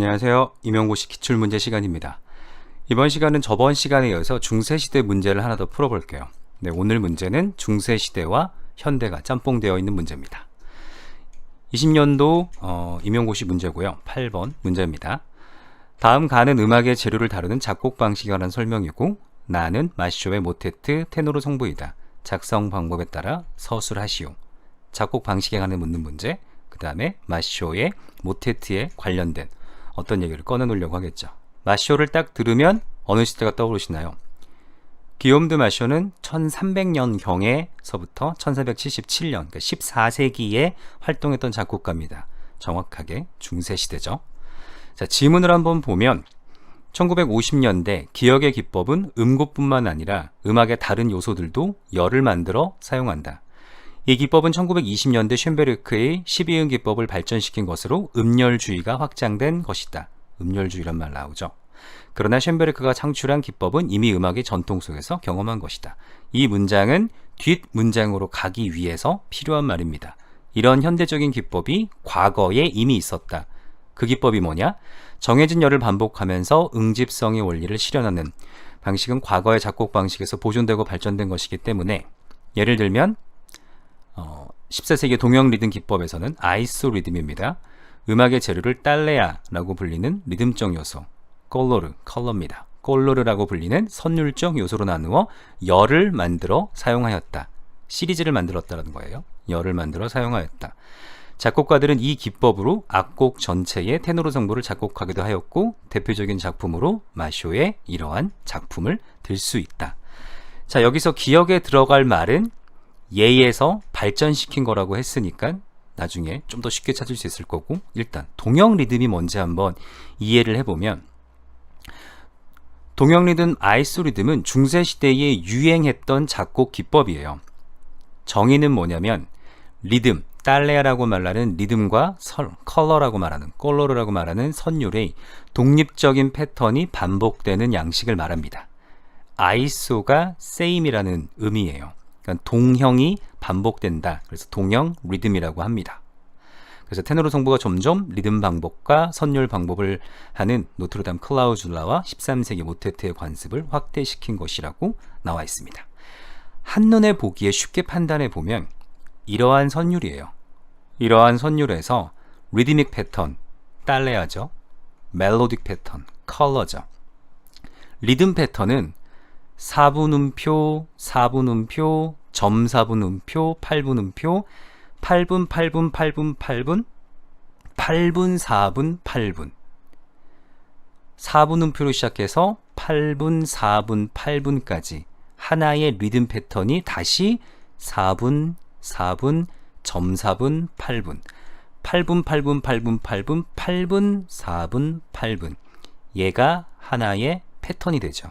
안녕하세요. 임용고시 기출문제 시간입니다. 이번 시간은 저번 시간에 이어서 중세시대 문제를 하나 더 풀어볼게요. 네, 오늘 문제는 중세시대와 현대가 짬뽕되어 있는 문제입니다. 20년도 어, 임용고시 문제고요. 8번 문제입니다. 다음 가는 음악의 재료를 다루는 작곡 방식에 관한 설명이고 나는 마쇼의 모테트 테노르 성부이다. 작성 방법에 따라 서술하시오. 작곡 방식에 관해 묻는 문제. 그 다음에 마쇼의 모테트에 관련된 어떤 얘기를 꺼내놓으려고 하겠죠. 마쇼를 딱 들으면 어느 시대가 떠오르시나요? 기욤드 마쇼는 1300년경에서부터 1477년, 그러니까 14세기에 활동했던 작곡가입니다. 정확하게 중세시대죠. 자, 지문을 한번 보면 1950년대 기억의 기법은 음고뿐만 아니라 음악의 다른 요소들도 열을 만들어 사용한다. 이 기법은 1920년대 쉔베르크의 12음 기법을 발전시킨 것으로 음열주의가 확장된 것이다. 음열주의란 말 나오죠. 그러나 쉔베르크가 창출한 기법은 이미 음악의 전통 속에서 경험한 것이다. 이 문장은 뒷 문장으로 가기 위해서 필요한 말입니다. 이런 현대적인 기법이 과거에 이미 있었다. 그 기법이 뭐냐? 정해진 열을 반복하면서 응집성의 원리를 실현하는 방식은 과거의 작곡 방식에서 보존되고 발전된 것이기 때문에 예를 들면 어, 14세기 동영 리듬 기법에서는 아이소 리듬입니다. 음악의 재료를 딸레아라고 불리는 리듬적 요소, 콜로르, 컬러입니다. 콜로르라고 불리는 선율적 요소로 나누어 열을 만들어 사용하였다. 시리즈를 만들었다는 거예요. 열을 만들어 사용하였다. 작곡가들은 이 기법으로 악곡 전체의 테노르 성부를 작곡하기도 하였고 대표적인 작품으로 마쇼의 이러한 작품을 들 수 있다. 자, 여기서 기억에 들어갈 말은 예에서 발전시킨 거라고 했으니까 나중에 좀 더 쉽게 찾을 수 있을 거고 일단 동영 리듬이 뭔지 한번 이해를 해보면 동영 리듬 아이스 리듬은 중세 시대에 유행했던 작곡 기법이에요. 정의는 뭐냐면 리듬 딸레아라고 말하는 리듬과 설, 컬러라고 말하는 콜로르라고 말하는 선율의 독립적인 패턴이 반복되는 양식을 말합니다. 아이소가 세임이라는 의미예요. 그러니까 동형이 반복된다. 그래서 동형 리듬이라고 합니다. 그래서 테너르 성부가 점점 리듬 방법과 선율 방법을 하는 노트르담 클라우줄라와 13세기 모테트의 관습을 확대시킨 것이라고 나와 있습니다. 한눈에 보기에 쉽게 판단해 보면 이러한 선율이에요. 이러한 선율에서 리드믹 패턴, 딸레아죠. 멜로딕 패턴, 컬러죠. 리듬 패턴은 4분음표, 4분음표, 점 4분음표, 8분 음표, 8분, 8분, 8분, 8분, 8분, 4분, 8분. 4분 음표로 시작해서 8분, 4분, 8분까지 하나의 리듬 패턴이 다시 4분, 4분, 점 4분, 8분. 8분, 8분, 8분, 8분, 8분, 4분, 8분. 얘가 하나의 패턴이 되죠.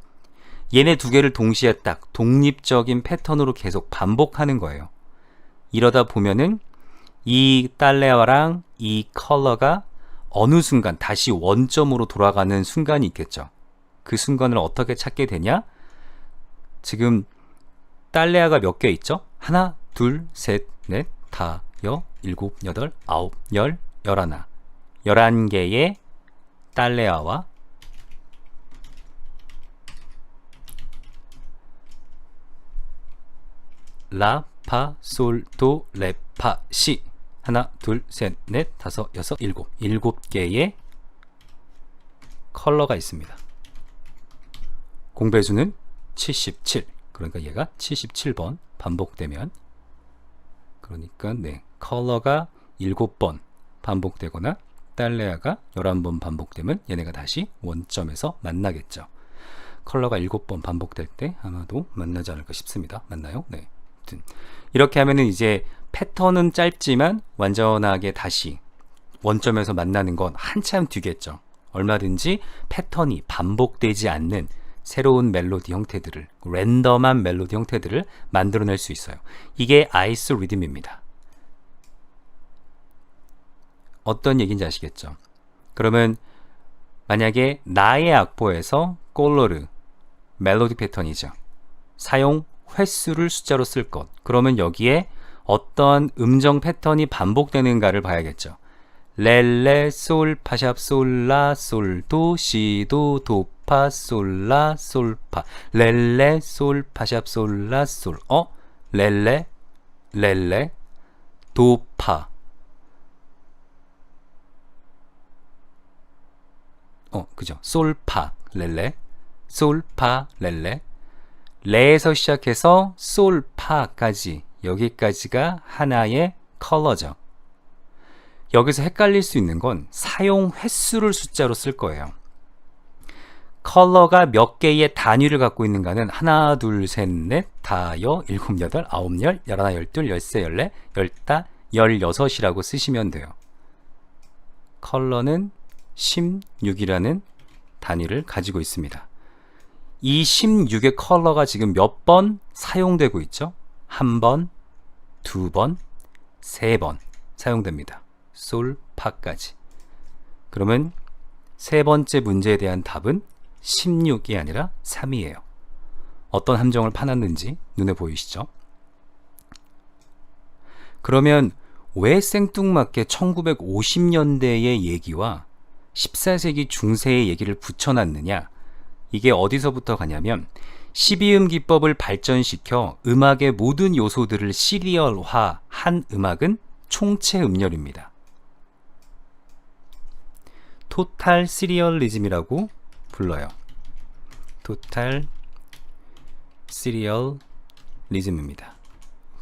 얘네 두 개를 동시에 딱 독립적인 패턴으로 계속 반복하는 거예요. 이러다 보면은 이 딸레아랑 이 컬러가 어느 순간 다시 원점으로 돌아가는 순간이 있겠죠. 그 순간을 어떻게 찾게 되냐? 지금 딸레아가 몇 개 있죠? 하나, 둘, 셋, 넷, 다, 여, 일곱, 여덟, 아홉, 열, 열하나. 열한 개의 딸레아와 라, 파, 솔, 도, 레, 파, 시. 하나, 둘, 셋, 넷, 다섯, 여섯, 일곱. 일곱 개의 컬러가 있습니다. 공배수는 77. 그러니까 얘가 77번 반복되면 그러니까 네. 컬러가 7번 반복되거나 딸레아가 11번 반복되면 얘네가 다시 원점에서 만나겠죠. 컬러가 7번 반복될 때 아마도 만나지 않을까 싶습니다. 맞나요? 네. 이렇게 하면은 이제 패턴은 짧지만 완전하게 다시 원점에서 만나는 건 한참 뒤겠죠. 얼마든지 패턴이 반복되지 않는 새로운 멜로디 형태들을 랜덤한 멜로디 형태들을 만들어낼 수 있어요. 이게 아이스 리듬입니다. 어떤 얘기인지 아시겠죠? 그러면 만약에 나의 악보에서 꼴로르 멜로디 패턴이죠. 사용 횟수를 숫자로 쓸 것. 그러면 여기에 어떠한 음정 패턴이 반복되는가를 봐야겠죠. 렐레 솔 파샵 솔라 솔도 시도 도파 솔라 솔파. 렐레 솔 파샵 솔라 솔어? 렐레? 렐레? 도파. 어 그죠. 솔파 렐레? 솔파 렐레 레에서 시작해서 솔 파까지 여기까지가 하나의 컬러죠. 여기서 헷갈릴 수 있는 건 사용 횟수를 숫자로 쓸 거예요. 컬러가 몇 개의 단위를 갖고 있는가는 하나, 둘, 셋, 넷, 다, 여, 일곱, 여덟, 아홉, 열, 열하나, 열둘, 열세, 열네, 열다, 열여섯이라고 쓰시면 돼요. 컬러는 16이라는 단위를 가지고 있습니다. 이 16의 컬러가 지금 몇 번 사용되고 있죠? 한 번, 두 번, 세 번 사용됩니다. 솔, 파까지. 그러면 세 번째 문제에 대한 답은 16이 아니라 3이에요. 어떤 함정을 파놨는지 눈에 보이시죠? 그러면 왜 생뚱맞게 1950년대의 얘기와 14세기 중세의 얘기를 붙여놨느냐? 이게 어디서부터 가냐면 12음 기법을 발전시켜 음악의 모든 요소들을 시리얼화한 음악은 총체 음열입니다. 토탈 시리얼리즘이라고 불러요. 토탈 시리얼리즘입니다.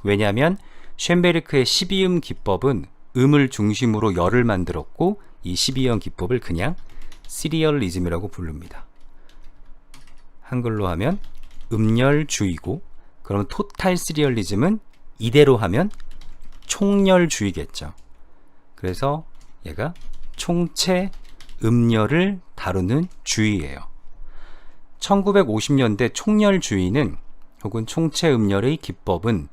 왜냐하면 쉔베르크의 12음 기법은 음을 중심으로 열을 만들었고 이 12음 기법을 그냥 시리얼리즘이라고 부릅니다. 한글로 하면 음열주의고 그럼 토탈 시리얼리즘은 이대로 하면 총열주의겠죠. 그래서 얘가 총체 음열을 다루는 주의예요. 1950년대 총열주의는 혹은 총체 음열의 기법은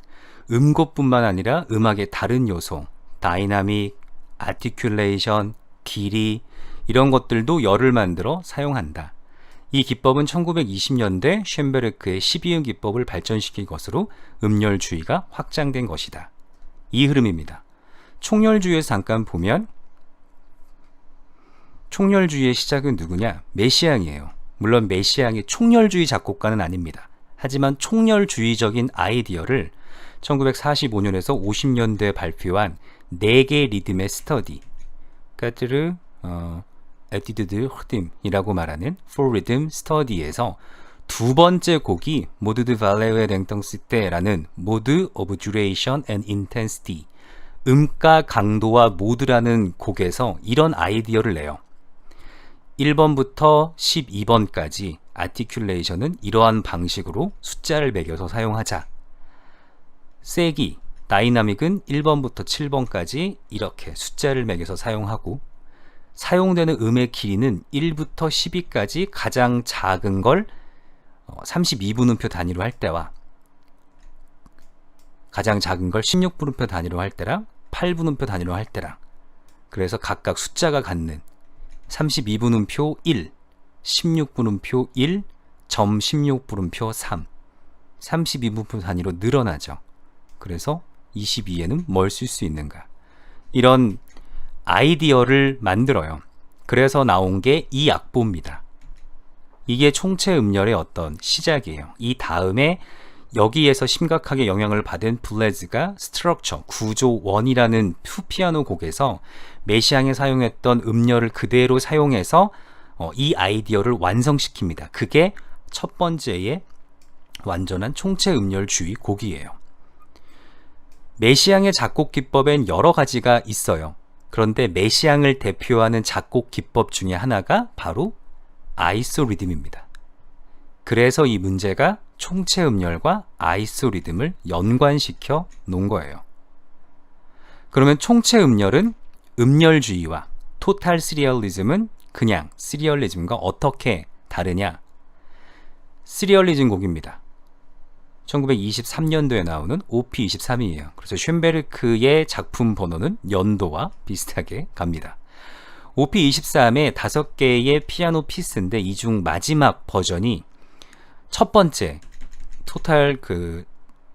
음곡뿐만 아니라 음악의 다른 요소, 다이나믹, 아티큘레이션, 길이 이런 것들도 열을 만들어 사용한다. 이 기법은 1920년대 쉔베르크의 12음 기법을 발전시킨 것으로 음열주의가 확장된 것이다. 이 흐름입니다. 총열주의에서 잠깐 보면 총열주의의 시작은 누구냐? 메시앙이에요. 물론 메시앙이 총열주의 작곡가는 아닙니다. 하지만 총열주의적인 아이디어를 1945년에서 50년대에 발표한 4개 리듬의 스터디 까트르 어, 에티드드 흐딤이라고 말하는 For Rhythm Study에서 두 번째 곡이 모드 드 발레의 랭텅시 때라는 모드 오브 듀레이션 앤 인텐시티 음가 강도와 모드라는 곡에서 이런 아이디어를 내요. 1번부터 12번까지 아티큘레이션은 이러한 방식으로 숫자를 매겨서 사용하자. 세기, 다이나믹은 1번부터 7번까지 이렇게 숫자를 매겨서 사용하고 사용되는 음의 길이는 1부터 12까지 가장 작은 걸 32분음표 어, 단위로 할 때와 가장 작은 걸 16분음표 단위로 할 때랑 8분음표 단위로 할 때랑 그래서 각각 숫자가 갖는 32분음표 1, 16분음표 1, 점 16분음표 3, 32분음표 단위로 늘어나죠. 그래서 22에는 뭘 쓸 수 있는가? 이런 아이디어를 만들어요. 그래서 나온 게 이 악보입니다. 이게 총체 음열의 어떤 시작이에요. 이 다음에 여기에서 심각하게 영향을 받은 블레즈가 스트럭처, 구조 원이라는 푸피아노 곡에서 메시앙에 사용했던 음열을 그대로 사용해서 어, 이 아이디어를 완성시킵니다. 그게 첫 번째의 완전한 총체 음열주의 곡이에요. 메시앙의 작곡 기법엔 여러 가지가 있어요. 그런데 메시앙을 대표하는 작곡 기법 중에 하나가 바로 아이소 리듬입니다. 그래서 이 문제가 총체 음열과 아이소 리듬을 연관시켜 놓은 거예요. 그러면 총체 음열은 음열주의와 토탈 시리얼리즘은 그냥 시리얼리즘과 어떻게 다르냐? 시리얼리즘 곡입니다. 1923년도에 나오는 OP23이에요. 그래서 쉔베르크의 작품 번호는 연도와 비슷하게 갑니다. OP23의 다섯 개의 피아노 피스인데 이 중 마지막 버전이 첫 번째 토탈 그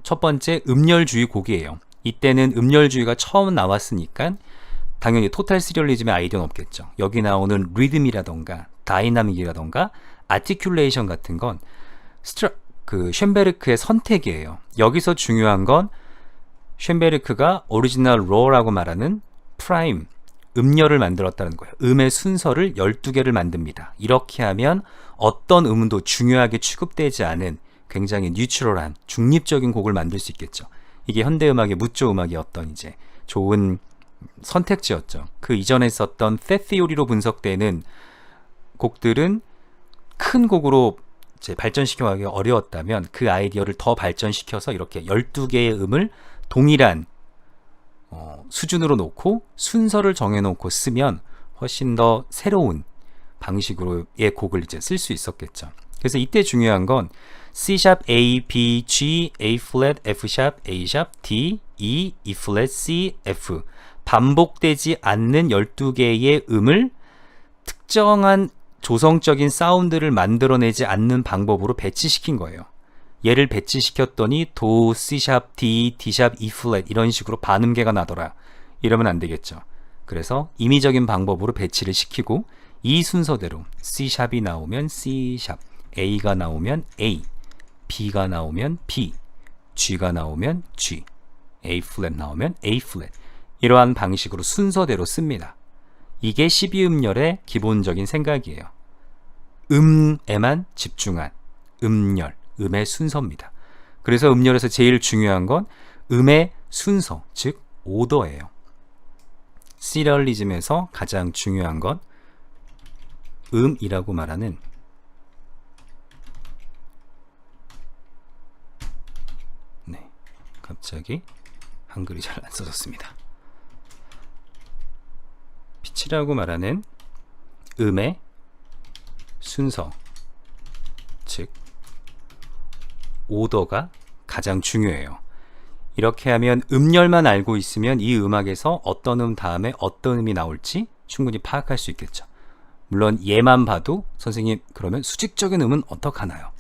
첫 번째 음열주의 곡이에요. 이때는 음열주의가 처음 나왔으니까 당연히 토탈 시리얼리즘의 아이디어는 없겠죠. 여기 나오는 리듬이라던가 다이나믹이라던가 아티큘레이션 같은 건 스트라 그 쉔베르크의 선택이에요. 여기서 중요한 건 쉔베르크가 오리지널 로라고 말하는 프라임 음열을 만들었다는 거예요. 음의 순서를 12개를 만듭니다. 이렇게 하면 어떤 음도 중요하게 취급되지 않은 굉장히 뉴트럴한 중립적인 곡을 만들 수 있겠죠. 이게 현대 음악의 무조 음악의 어떤 이제 좋은 선택지였죠. 그 이전에 썼던 페티오리로 분석되는 곡들은 큰 곡으로 이제 발전시켜가기 어려웠다면 그 아이디어를 더 발전시켜서 이렇게 12개의 음을 동일한 어, 수준으로 놓고 순서를 정해놓고 쓰면 훨씬 더 새로운 방식으로의 곡을 이제 쓸 수 있었겠죠. 그래서 이때 중요한 건 C 샵 A, B, G, A 플랫, F 샵, A 샵, D, E, E 플랫, C, F 반복되지 않는 12개의 음을 특정한 조성적인 사운드를 만들어내지 않는 방법으로 배치시킨 거예요. 얘를 배치시켰더니 도, C 샵, D, D 샵, E 플랫 이런 식으로 반음계가 나더라. 이러면 안 되겠죠. 그래서 임의적인 방법으로 배치를 시키고 이 순서대로 C 샵이 나오면 C 샵, A가 나오면 A, B가 나오면 B, G가 나오면 G, A 플랫 나오면 A 플랫 이러한 방식으로 순서대로 씁니다. 이게 12음열의 기본적인 생각이에요. 음에만 집중한 음열, 음의 순서입니다. 그래서 음열에서 제일 중요한 건 음의 순서, 즉 오더예요. 시리얼리즘에서 가장 중요한 건 음이라고 말하는 네, 갑자기 한글이 잘 안 써졌습니다. Pitch라고 말하는 음의 순서, 즉 오더가 가장 중요해요. 이렇게 하면 음열만 알고 있으면 이 음악에서 어떤 음 다음에 어떤 음이 나올지 충분히 파악할 수 있겠죠. 물론 얘만 봐도 선생님 그러면 수직적인 음은 어떡하나요?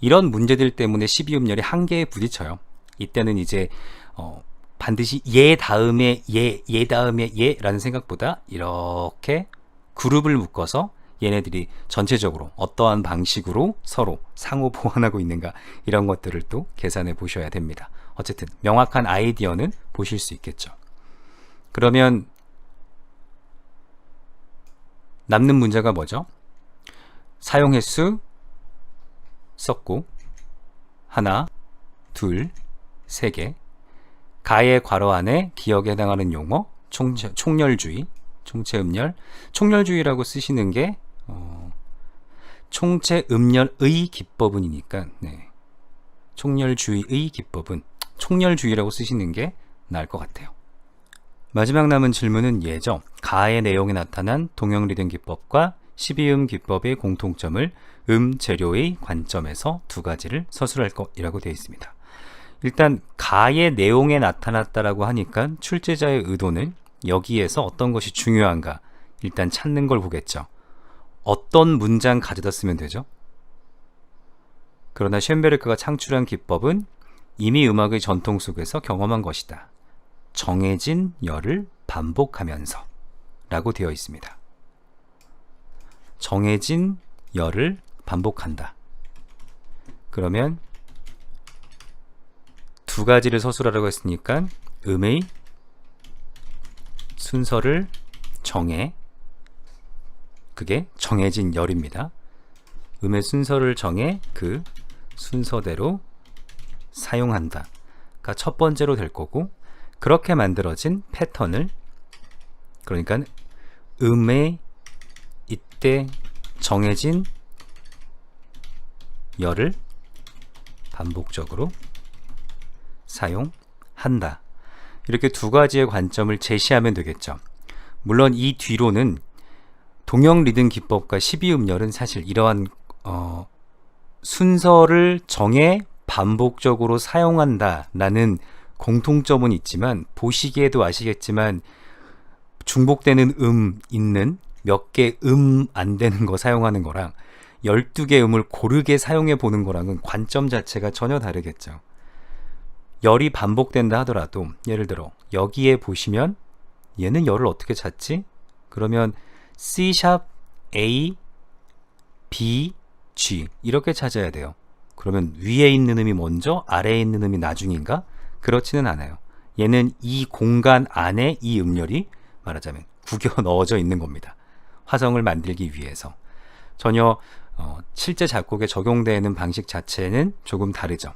이런 문제들 때문에 12음열이 한계에 부딪혀요. 이때는 이제 어, 반드시 얘 다음에 얘, 얘 다음에 얘라는 생각보다 이렇게 그룹을 묶어서 얘네들이 전체적으로 어떠한 방식으로 서로 상호 보완하고 있는가 이런 것들을 또 계산해 보셔야 됩니다. 어쨌든 명확한 아이디어는 보실 수 있겠죠. 그러면 남는 문제가 뭐죠? 사용 횟수 썼고 하나, 둘, 세 개. 가의 괄호 안에 기억에 해당하는 용어 총, 총열주의, 총체음열, 총열주의라고 쓰시는 게 어, 총체음열의 기법은이니까 네. 총열주의의 기법은 총열주의라고 쓰시는 게 나을 것 같아요. 마지막 남은 질문은 예죠. 가의 내용에 나타난 동형 리듬 기법과 12음 기법의 공통점을 음 재료의 관점에서 두 가지를 서술할 것이라고 되어 있습니다. 일단 가의 내용에 나타났다라고 하니까 출제자의 의도는 여기에서 어떤 것이 중요한가 일단 찾는 걸 보겠죠. 어떤 문장 가져다 쓰면 되죠? 그러나 쉔베르크가 창출한 기법은 이미 음악의 전통 속에서 경험한 것이다. 정해진 열을 반복하면서 라고 되어 있습니다. 정해진 열을 반복한다. 그러면 두 가지를 서술하라고 했으니까 음의 순서를 정해 그게 정해진 열입니다. 음의 순서를 정해 그 순서대로 사용한다. 가첫 번째로 될 거고 그렇게 만들어진 패턴을 그러니까 음의 이때 정해진 열을 반복적으로 사용한다. 이렇게 두 가지의 관점을 제시하면 되겠죠. 물론 이 뒤로는 동형 리듬 기법과 12음열은 사실 이러한 어, 순서를 정해 반복적으로 사용한다라는 공통점은 있지만 보시기에도 아시겠지만 중복되는 음 있는 몇 개 음 안 되는 거 사용하는 거랑 12개 음을 고르게 사용해 보는 거랑은 관점 자체가 전혀 다르겠죠. 열이 반복된다 하더라도 예를 들어 여기에 보시면 얘는 열을 어떻게 찾지? 그러면 C 샵 A B G 이렇게 찾아야 돼요. 그러면 위에 있는 음이 먼저 아래에 있는 음이 나중인가? 그렇지는 않아요. 얘는 이 공간 안에 이 음열이 말하자면 구겨 넣어져 있는 겁니다. 화성을 만들기 위해서 전혀 어, 실제 작곡에 적용되는 방식 자체는 조금 다르죠.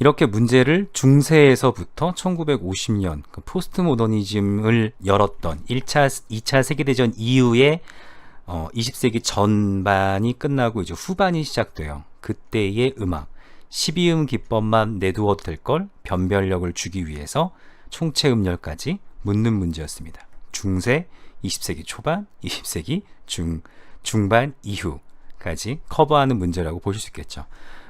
이렇게 문제를 중세에서부터 1950년 그 포스트 모더니즘을 열었던 1차, 2차 세계대전 이후에 어, 20세기 전반이 끝나고 이제 후반이 시작돼요. 그때의 음악 12음 기법만 내두어도 될 걸 변별력을 주기 위해서 총체 음열까지 묻는 문제였습니다. 중세 20세기 초반, 20세기 중 중반 이후까지 커버하는 문제라고 보실 수 있겠죠.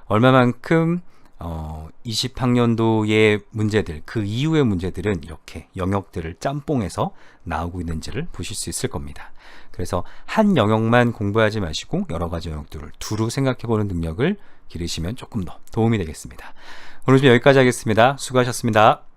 얼마만큼 어, 20학년도의 문제들, 그 이후의 문제들은 이렇게 영역들을 짬뽕해서 나오고 있는지를 보실 수 있을 겁니다. 그래서 한 영역만 공부하지 마시고 여러 가지 영역들을 두루 생각해 보는 능력을 기르시면 조금 더 도움이 되겠습니다. 오늘 좀 여기까지 하겠습니다. 수고하셨습니다.